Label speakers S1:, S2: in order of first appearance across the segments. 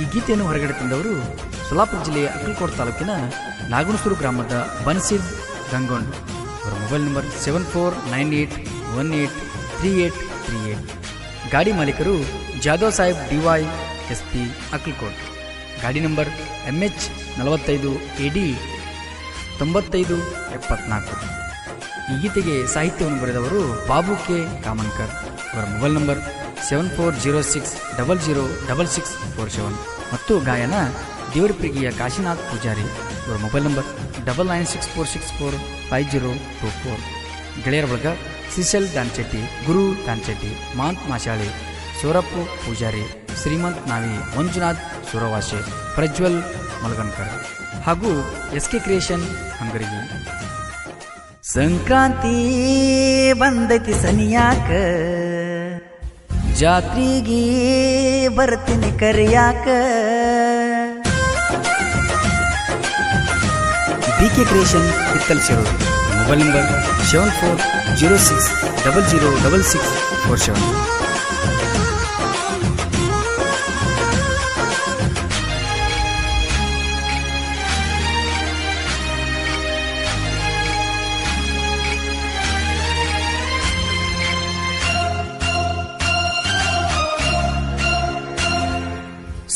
S1: ಈ ಗೀತೆಯನ್ನು ಹೊರಗಡೆ ತಂದವರು ಸೊಲಾಪುರ ಜಿಲ್ಲೆಯ ಅಕ್ಕಲ್ಕೋಟ್ ತಾಲೂಕಿನ ನಾಗಣಸೂರು ಗ್ರಾಮದ ಬನ್ಸಿದ್ ಗಂಗೊಂಡ್. ಅವರ mobile number seven four nine eight one eight three eight three eight ಗಾಡಿ ಮಾಲೀಕರು ಜಾದವ್ ಸಾಹೇಬ್ ಡಿವೈ ಎಸ್ ಪಿ ಅಕ್ಕಲ್ಕೋಟ್ ಗಾಡಿ ನಂಬರ್ ಎಂ ಎಚ್ ನಲವತ್ತೈದು ಎ ಡಿ ತೊಂಬತ್ತೈದು ಎಪ್ಪತ್ನಾಲ್ಕು. ಈ ಗೀತೆಗೆ ಸಾಹಿತ್ಯವನ್ನು ಬರೆದವರು ಬಾಬು ಕೆ ಕಾಮನ್ಕರ್ ಅವರ mobile number seven four zero six double zero double six four seven ಮತ್ತು ಗಾಯನ ದೇವರ ಪ್ರಿಗಿಯ ಕಾಶಿನಾಥ್ ಪೂಜಾರಿ. ಇವರ mobile number double nine six four six four five zero two four ಗೆಳೆಯರ ಬಳಗ ಸಿಸೆಲ್ ದಾನ್ಚೆಟ್ಟಿ, ಗುರು ದಾನ್ಚೆಟ್ಟಿ, ಮಾಂತ್ ಮಾಶಾಳಿ ಸೌರಪ್ಪ ಪೂಜಾರಿ, ಶ್ರೀಮಂತ್ ನಾವಿ, ಮಂಜುನಾಥ್ ಸುರವಾಶೆ, ಪ್ರಜ್ವಲ್ ಮಲಗನ್ಕರ್ ಹಾಗೂ ಎಸ್ ಕೆ ಕ್ರಿಯೇಷನ್ ಹಂಗರಿಗೆ ಸಂಕ್ರಾಂತಿ ಬಂದೈತಿ ಸನಿಯಾಕ. ಜಾತ್ರೆಗೆ ಬರ್ತೀನಿ ಕರಿಯಾಕ. ಬಿ ಕೆ ಕ್ರಿಯೇಷನ್ ಇತ್ತಲ್ ಸೇರು mobile number seven four zero six double zero double six four seven.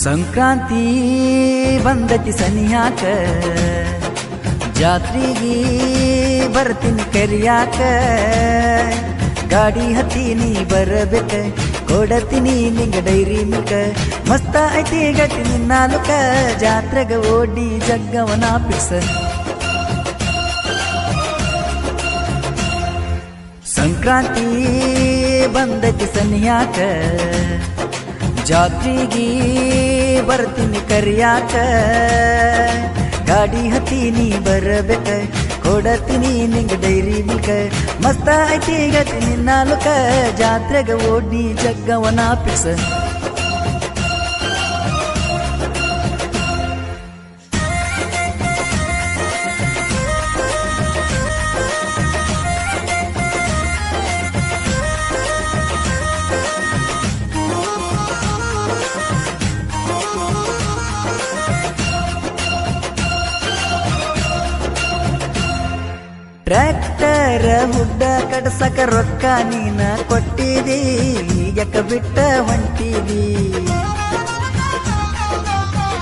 S1: Sankranti ಬಂದತಿ ಸನಿಯಾಕ. ಜಾತ್ರೆಗೆ ಬರ್ತೀನಿ ಕರಿಯಾಕ. ಗಾಡಿ ಹತ್ತೀನಿ ಬರಬೇಕ. ಕೊಡತೀನಿ ನಿಂಗ ಡೈರಿ ಮಿಲ್ಕ. ಮಸ್ತ ಐತಿ ಗಟ್ಟಿ ನಿನ್ನಾಲುಕ ಜಾತ್ರೆಗ ಓಡಿ ಜಗ್ಗವನ ಪಿಕ್ಸ ಸಂಕ್ರಾಂತಿ ಬಂದತಿ ಸನಿಯಾಕ. ಜಾತ್ರೆಗೆ ಬರ್ತೀನಿ ಕರಿಯಾಕ. ಗಾಡಿ ಹತ್ತೀನಿ ಬರಬೇಕ, ಕೊಡತೀನಿ ನಿಂಗೆ ಡೈರಿ ಮಿಲ್ಕ ಮಸ್ತ ಐತಿ ಗತಿ ನಿನ್ನಾಲುಕ ಜಾತ್ರೆಗ ಓಡಿ ಜಗ್ಗವನ ಪಿಕ್ಸ. ಟ್ರ್ಯಾಕ್ಟರ್ ಹುಡ್ಡ ಕಡ್ಸಕ ರೊಕ್ಕ ನೀನ ಕೊಟ್ಟಿದಿ ಈಗಕ ಬಿಟ್ಟ ಹೊಂಟಿದಿ?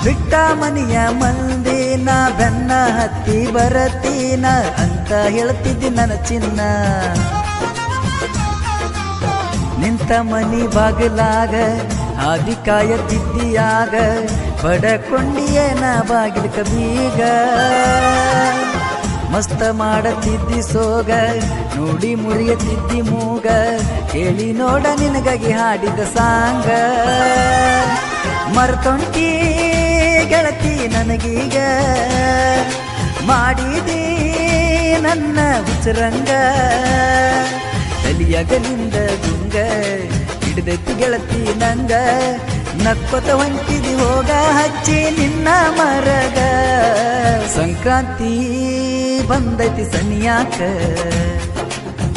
S1: ಬಿಟ್ಟ ಮನೆಯ ಮಂದಿನ ಬೆನ್ನ ಹತ್ತಿ ಬರತೀನ ಅಂತ ಹೇಳ್ತಿದ್ದಿ ನನ್ನ ಚಿನ್ನ. ನಿಂತ ಮನಿ ಬಾಗಿಲಾಗ, ಹಾದಿ ಕಾಯತಿದ್ದೀಯಾಗ ನಾ ಬಾಗಿಲ್ಕ ಬೀಗ? ಮಸ್ತ ಮಾಡತಿದ್ದಿ ಸೋಗ, ನೋಡಿ ಮುರಿಯತಿದ್ದಿ ಮೂಗ, ಕೇಳಿ ನೋಡ ನಿನಗಾಗಿ ಹಾಡಿದ ಸಾಂಗ. ಮರ್ತೊಂಟಿ ಗೆಳತಿ ನನಗೀಗ, ಮಾಡಿದಿ ನನ್ನ ಹುಚ್ಚರಂಗ ತಲಿಯಗಲಿಂದ ಗುಂಗ ಹಿಡಿದೆತ್ತಿ ಗೆಳತಿ ನಂಗ. ನಕ್ಕೊತ ಹೊಂಟಿದಿ ಹೋಗ, ಹಚ್ಚಿ ನಿನ್ನ ಮರಗ. ಸಂಕ್ರಾಂತಿ ಬಂದೈತಿ ಸನಿಯಾಕ.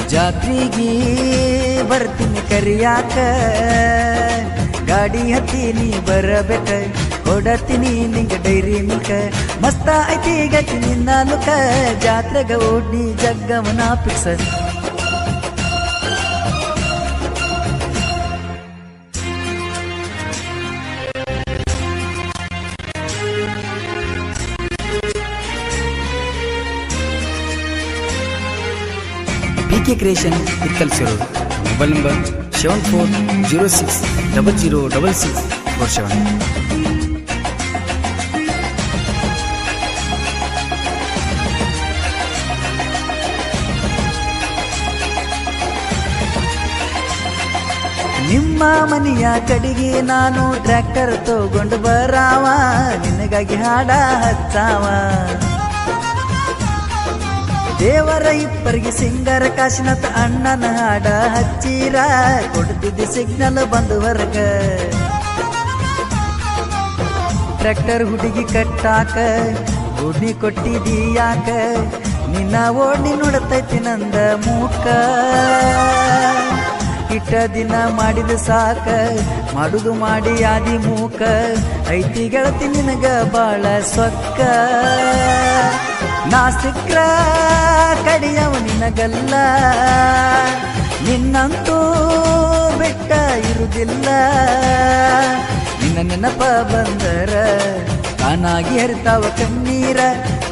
S1: ಜಾತ್ರೆಗೆ ಬರ್ತೀನಿ ಕರಿಯಾಕ. ಗಾಡಿ ಹತ್ತೀನಿ ಬರಬೇಕ. ಕೊಡತೀನಿ ನಿಂಗೆ ಡೈರಿ ಮಿಲ್ಕ. ಮಸ್ತ ಐತಿ ಗತಿ ನಿನ್ನ ಲುಕ. ಜಾತ್ರೆಗ ಓಡಿ ಜಗ್ಗವನ ಪಿಕ್ಸ. ಬಿ ಕೆ ಕ್ರಿಯೇಷನ್ ಇತ್ತಲ್ ಸೇರು mobile number seven four zero six double zero double six four seven. ನಿಮ್ಮ ಮನೆಯ ಕಡೆಗೆ ನಾನು ಟ್ರ್ಯಾಕ್ಟರ್ ತಗೊಂಡು ಬರಾವ. ನಿನಗಾಗಿ ಹಾಡ ಹಚ್ಚಾವ. ದೇವರ ಇಬ್ಬರಿಗೆ ಸಿಂಗರ ಕಾಶಿನಾಥ ಅಣ್ಣನ ಹಾಡ ಹಚ್ಚಿರ. ಕೊಡ್ತಿದ್ದಿ ಸಿಗ್ನಲ್ ಬಂದು ಹೊರಗ ಟ್ರ್ಯಾಕ್ಟರ್ ಹುಡುಗಿ ಕಟ್ಟಾಕ ಓಡ್ನಿ ಕೊಟ್ಟಿದೀಯಾಕ ನಿನ್ನ ಓಡಿ ನೋಡತೈತಿ ನಂದ ಮೂಕ. ಇಟ್ಟ ದಿನ ಮಾಡಿದ ಸಾಕ, ಮಾಡುದು ಮಾಡಿ ಆದಿ ಮೂಕ. ಐತಿ ಗೆಳತಿ ನಿನಗ ಬಾಳ ಸೊಕ್ಕ ನಾ ಕಡಿಯವ ನಿನಗಲ್ಲ. ನಿನ್ನಂತೂ ಬೆಟ್ಟ ಇರುವುದಿಲ್ಲ ನಿನ್ನ ನೆನಪ ಬಂದರ, ತಾನಾಗಿ ಹರಿತಾವ ಕಣ್ಣೀರ.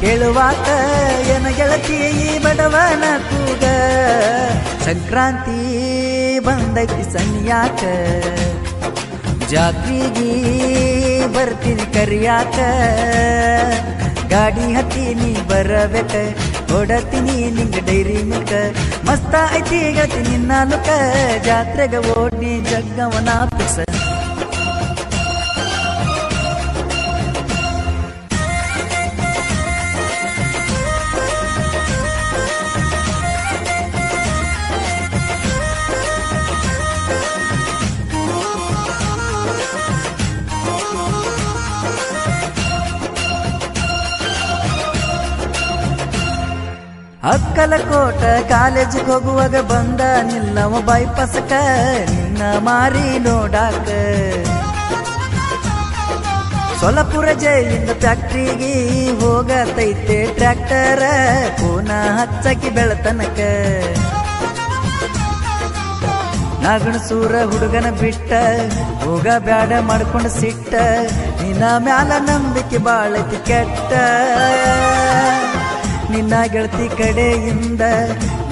S1: ಕೇಳುವಾತ ಏನ ಗೆಳತಿ ಬಡವನ ಕೂಗ. ಸಂಕ್ರಾಂತಿ ಬಂದೈತಿ ಸನ್ಯಾಕ. ಜಾತ್ರೆಗೆ ಬರ್ತೀನಿ ಕರಿಯಾಕ. ಗಾಡಿ ಹತ್ತಿ ನೀ ಬರಬೇಕ ಓಡತ್ತೀನಿ ನಿಂಗ ಡೈರಿ ಮಿಲ್ಕ ಮಸ್ತ ಐತಿ ಗತಿ ನಿನ್ನ ಲುಕ, ಜಾತ್ರೆಗ ಓಡ್ನಿ ಜಗ್ಗವನ ಪಿಕ್ಸ ಅಕ್ಕಲಕೋಟ ಕಾಲೇಜಿಗೆ ಹೋಗುವಾಗ ಬಂದ ನಿಲ್ಲವ ಬೈಪಾಸಕ ನಿನ್ನ ಮಾರಿ ನೋಡಾಕ. ಸೊಲಪುರ ಜೈಲಿಂದ ಫ್ಯಾಕ್ಟ್ರಿಗೆ ಹೋಗತೈತೆ ಟ್ರ್ಯಾಕ್ಟರ್, ಪೂನ ಹಚ್ಚಕಿ ಬೆಳತನಕ. ನಾಗಣಸೂರ ಹುಡುಗನ ಬಿಟ್ಟ, ಹೋಗ ಬ್ಯಾಡ ಮಾಡ್ಕೊಂಡು ಸಿಟ್ಟ, ನಿನ್ನ ಮ್ಯಾಲ ನಂಬಿಕೆ ಬಾಳತಿ ಕೆಟ್ಟ. ನಿನ್ನ ಗೆಳತಿ ಕಡೆಯಿಂದ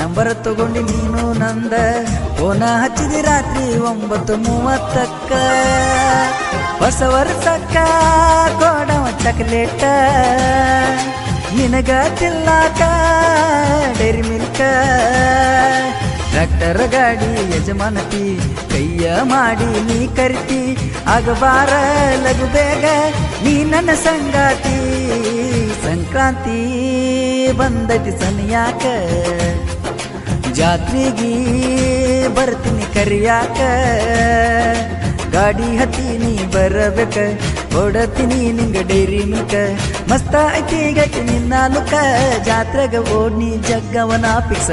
S1: ನಂಬರ್ ತಗೊಂಡು ನೀನು ನಂದ. ಓನ ಹಚ್ಚಿದಿ ರಾತ್ರಿ ಒಂಬತ್ತು ಮೂವತ್ತಕ್ಕ. ಹೊಸ ವರ್ಷಕ್ಕ ಕೊಡವ ಚಾಕ್ಲೇಟ ನಿನಗ ತಿಲ್ಲಾಕ ಡೈರಿ ಮಿಲ್ಕ ಟ್ರ್ಯಾಕ್ಟರ್ ಗಾಡಿ ಯಜಮಾನತಿ, ಕೈಯ ಮಾಡಿ ನೀ ಕರಿತಿ. ಆಗಬಾರ ಲಘು ಬೇಗ ನೀ ನನ್ನ ಸಂಗಾತಿ. ಸಂಕ್ರಾಂತಿ ಬಂದೈತಿ ಸನಿಯಾಕ. ಜಾತ್ರೆಗೆ ಬರ್ತೀನಿ ಕರಿಯಾಕ. ಗಾಡಿ ಹತ್ತೀನಿ ಬರಬೇಕ ಓಡತೀನಿ ನಿಂಗ ಡೈರಿ ಮಿಲ್ಕ ಮಸ್ತ ಐತಿ ಗಟ್ಟಿ ನಿನ್ನ ಲುಕ ಜಾತ್ರೆಗ ಓಡ್ನಿ ಜಗ್ಗವನ ಪಿಕ್ಸ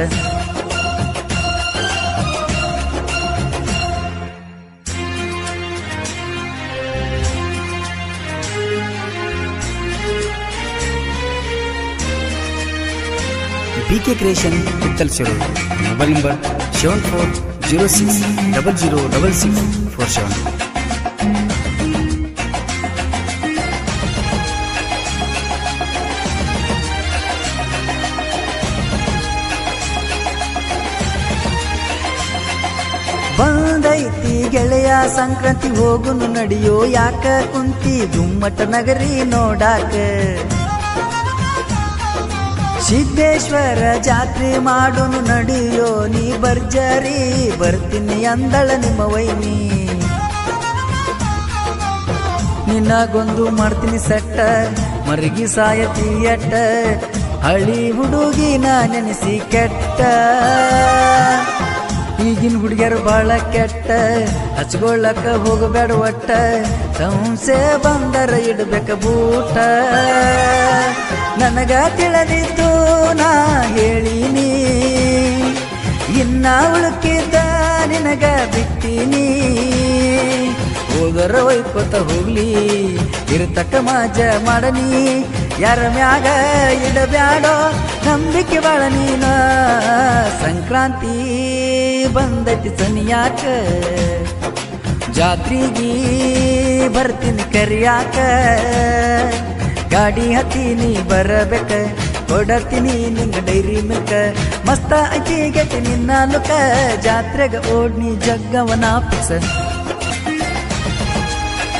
S1: B K creation ಇತ್ತಲ್ಸಿರು mobile number seven four zero six double zero double six four seven ಬಂದೈತಿ ಗೆಳೆಯ, ಸಂಕ್ರಾಂತಿ ಹೋಗುನು ನಡೆಯೋ ಯಾಕ ಕುಂತಿ ಗುಮ್ಮಟ ನಗರಿ ನೋಡಾಕ? ಸಿದ್ದೇಶ್ವರ ಜಾತ್ರೆ ಮಾಡೋನು ನಡಿಯೋ ನೀ ಬರ್ಜರಿ ಬರ್ತೀನಿ ಅಂದಳ ನಿಮ್ಮ ವೈನಿ ನಿನ್ನಗೊಂದು ಮಾಡ್ತೀನಿ ಸೆಟ್ಟ, ಮರಗಿ ಸಾಯತಿ ಎಟ್ಟ, ಹಳಿ ಹುಡುಗಿನ ನೆನೆಸಿ ಕೆಟ್ಟ. ಈಗಿನ ಹುಡುಗಿಯರು ಬಾಳ ಕೆಟ್ಟ ಹಚ್ಕೊಳ್ಳಕ ಹೋಗಬೇಡ ಒಟ್ಟ. ಸಂಸೆ ಬಂದರ ಇಡ್ಬೇಕ ಬೂಟ. ನನಗ ತಿಳಿದಿದ್ದು ನಾ ಹೇಳಿನಿ. ಇನ್ನ ಉಳುಕಿದ್ದ ನಿನಗ ಬಿಟ್ಟಿನಿ. ಹೋಗರ ಒಯ್ಕೊತ ಹೋಗ್ಲಿ, ಇರತಕ್ಕ ಮಾಜ ಮಾಡನಿ. ಯಾರ ಮ್ಯಾಗ ಇಡಬ್ಯಾಡೋ ನಂಬಿಕೆ ಬಾಳ ನೀನ. ಸಂಕ್ರಾಂತಿ ಬಂದೈತಿ ಸನಿಯಾಕ. ಜಾತ್ರಿಗಿ ಬರ್ತೀನಿ ಕರಿಯಾಕ. ಗಾಡಿ ಹತ್ತೀನಿ, ಬರಬೇಕ. ಓಡಾಡ್ತೀನಿ ನಿಂಗ ಡೈರಿ ಮಿಲ್ಕ. ಮಸ್ತ ಐತಿ ಗಟ್ಟಿ ನಿನ್ನ ಲುಕ. ಜಾತ್ರೆಗ ಓಡ್ನಿ ಜಗ್ಗವನ ಪಿಕ್ಸ